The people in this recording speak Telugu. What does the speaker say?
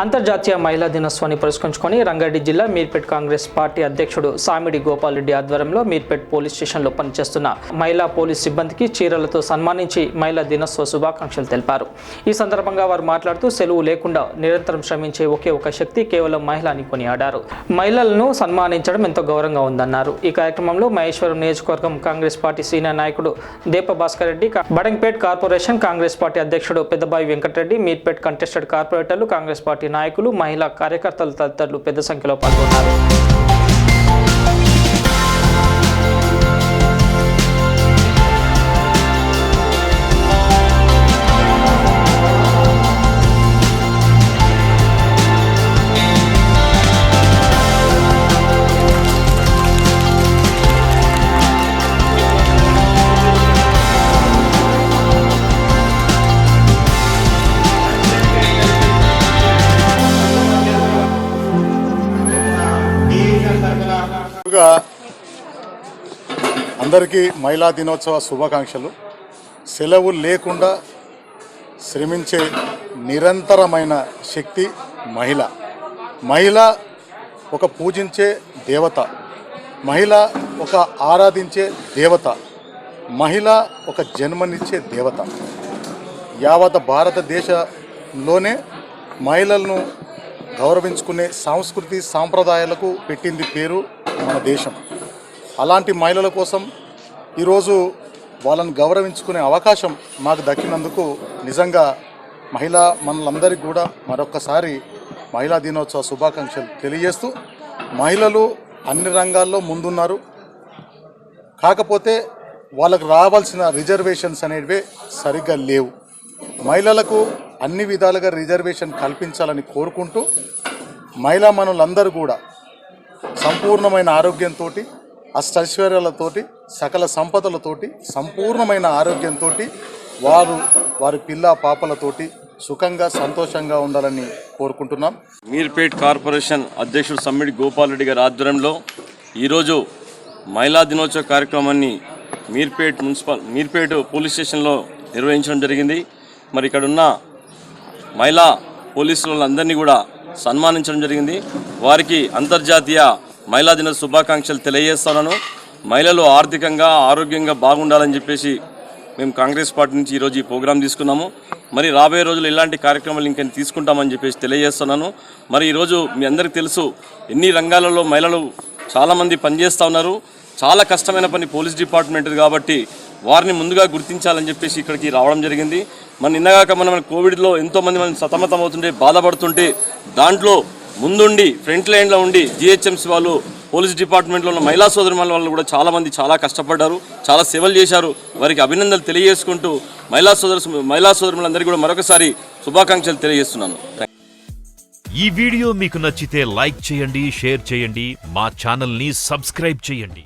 అంతర్జాతీయ మహిళా దినోత్సవాన్ని పురస్కరించుకొని రంగారెడ్డి జిల్లా మీర్పేట్ కాంగ్రెస్ పార్టీ అధ్యక్షుడు సామిడి గోపాల్ రెడ్డి ఆధ్వర్యంలో మీర్పేట్ పోలీస్ స్టేషన్లో పనిచేస్తున్న మహిళా పోలీస్ సిబ్బందికి చీరలతో సన్మానించి మహిళా దినోత్సవ శుభాకాంక్షలు తెలిపారు. ఈ సందర్భంగా వారు మాట్లాడుతూ సెలవు లేకుండా నిరంతరం శ్రమించే ఒకే ఒక శక్తి కేవలం మహిళ అని కొనియాడారు. మహిళలను సన్మానించడం ఎంతో గౌరవంగా ఉందన్నారు. ఈ కార్యక్రమంలో మహేశ్వరం నియోజకవర్గం కాంగ్రెస్ పార్టీ సీనియర్ నాయకుడు దీప భాస్కర్ రెడ్డి బడంగ్పేట్ కార్పొరేషన్ కాంగ్రెస్ పార్టీ అధ్యక్షుడు పెద్దబాయి వెంకటరెడ్డి మీర్పేట్ కంటెస్టెడ్ కార్పొరేటర్లు కాంగ్రెస్ పార్టీ నాయకులు మహిళా కార్యకర్తలు తదితరులు పెద్ద సంఖ్యలో పాల్గొన్నారు. ముందుగా అందరికీ మహిళా దినోత్సవ శుభాకాంక్షలు. సెలవు లేకుండా శ్రమించే నిరంతరమైన శక్తి మహిళ. మహిళ ఒక పూజించే దేవత. మహిళ ఒక ఆరాధించే దేవత. మహిళ ఒక జన్మనిచ్చే దేవత. యావత్ భారతదేశంలోనే మహిళలను గౌరవించుకునే సంస్కృతి సాంప్రదాయాలకు పెట్టింది పేరు మన దేశం. అలాంటి మహిళల కోసం ఈరోజు వాళ్ళని గౌరవించుకునే అవకాశం మాకు దక్కినందుకు నిజంగా మహిళా మనలందరికీ కూడా మరొక్కసారి మహిళా దినోత్సవ శుభాకాంక్షలు తెలియజేస్తూ మహిళలు అన్ని రంగాల్లో ముందున్నారు. కాకపోతే వాళ్ళకు రావాల్సిన రిజర్వేషన్స్ అనేవి సరిగ్గా లేవు. మహిళలకు అన్ని విధాలుగా రిజర్వేషన్ కల్పించాలని కోరుకుంటూ మహిళా మనులందరూ కూడా సంపూర్ణమైన ఆరోగ్యంతో అష్టైశ్వర్యాలతోటి సకల సంపదలతోటి సంపూర్ణమైన ఆరోగ్యంతో వారు వారి పిల్ల పాపలతోటి సుఖంగా సంతోషంగా ఉండాలని కోరుకుంటున్నాం. మీర్పేట్ కార్పొరేషన్ అధ్యక్షుడు సమ్మిడి గోపాలరెడ్డి గారి ఆధ్వర్యంలో ఈరోజు మహిళా దినోత్సవ కార్యక్రమాన్ని మీర్పేట్ మున్సిపల్ మీర్పేట్ పోలీస్ స్టేషన్లో నిర్వహించడం జరిగింది. మరి ఇక్కడున్న మహిళా పోలీసులందరినీ కూడా సన్మానించడం జరిగింది. వారికి అంతర్జాతీయ మహిళా దిన శుభాకాంక్షలు తెలియజేస్తున్నాను మహిళలు ఆర్థికంగా ఆరోగ్యంగా బాగుండాలని చెప్పేసి మేము కాంగ్రెస్ పార్టీ నుంచి ఈరోజు ఈ ప్రోగ్రాం తీసుకున్నాము. మరి రాబోయే రోజులు ఇలాంటి కార్యక్రమాలు ఇంకా తీసుకుంటామని చెప్పేసి తెలియజేస్తున్నాను మరి ఈరోజు మీ అందరికీ తెలుసు ఎన్ని రంగాలలో మహిళలు చాలామంది పనిచేస్తూ ఉన్నారు. చాలా కష్టమైన పని పోలీస్ డిపార్ట్మెంట్ కాబట్టి వారిని ముందుగా గుర్తించాలని చెప్పేసి ఇక్కడికి రావడం జరిగింది. మన నిన్నగాక మనం కోవిడ్లో ఎంతోమంది మనం సతమతం అవుతుంటే బాధపడుతుంటే దాంట్లో ముందుండి ఫ్రంట్ లైన్లో ఉండి జిహెచ్ఎంసీ వాళ్ళు పోలీస్ డిపార్ట్మెంట్లో ఉన్న మహిళా సోదరి వాళ్ళు కూడా చాలామంది చాలా కష్టపడ్డారు చాలా సేవలు చేశారు. వారికి అభినందనలు తెలియజేసుకుంటూ మహిళా సోదరు మహిళా సోదరులందరికీ కూడా మరొకసారి శుభాకాంక్షలు తెలియజేస్తున్నాను. ఈ వీడియో మీకు నచ్చితే లైక్ చేయండి షేర్ చేయండి మా ఛానల్ని సబ్స్క్రైబ్ చేయండి.